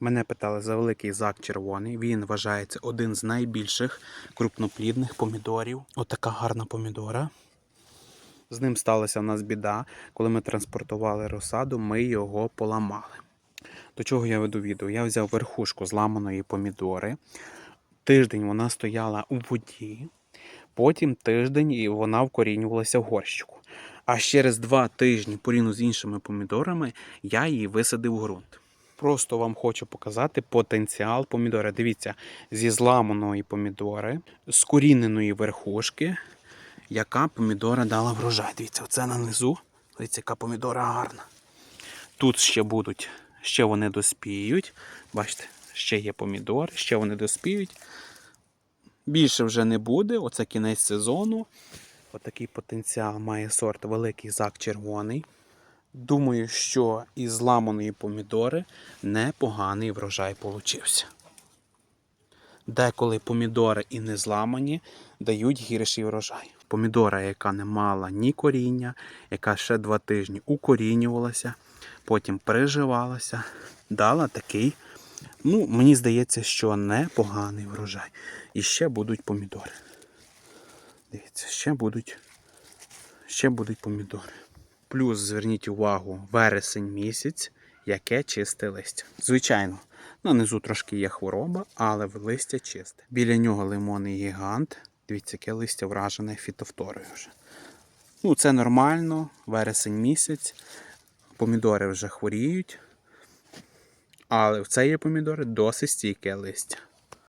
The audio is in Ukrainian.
Мене питали за великий зак червоний. Він вважається один з найбільших крупноплідних помідорів. Отака гарна помідора. З ним сталася в нас біда. Коли ми транспортували розсаду, ми його поламали. До чого я веду відео? Я взяв верхушку зламаної помідори. Тиждень вона стояла у воді. Потім тиждень і вона вкорінювалася в горщику. А через два тижні порівняно з іншими помідорами я її висадив в ґрунт. Просто вам хочу показати потенціал помідора. Дивіться, зі зламаної помідори, з коріненої верхушки, яка помідора дала врожай. Дивіться, оце нанизу. Дивіться, яка помідора гарна. Тут ще будуть, ще вони доспіють. Бачите, ще є помідори, ще вони доспіють. Більше вже не буде. Оце кінець сезону. Отакий потенціал має сорт великий зак червоний. Думаю, що із зламаної помідори непоганий врожай получився. Деколи помідори і не зламані дають гірший врожай. Помідора, яка не мала ні коріння, яка ще два тижні укорінювалася, потім переживалася, дала такий, ну, мені здається, що непоганий врожай. І ще будуть помідори. Дивіться, ще будуть, ще будуть помідори. Плюс зверніть увагу, вересень місяць, яке чисте листя. Звичайно, на низу трошки є хвороба, але листя чисте. Біля нього лимонний гігант. Дивіться, яке листя вражене фітофторою вже. Ну, це нормально, вересень місяць. Помідори вже хворіють. Але в це є помідори досить стійке листя.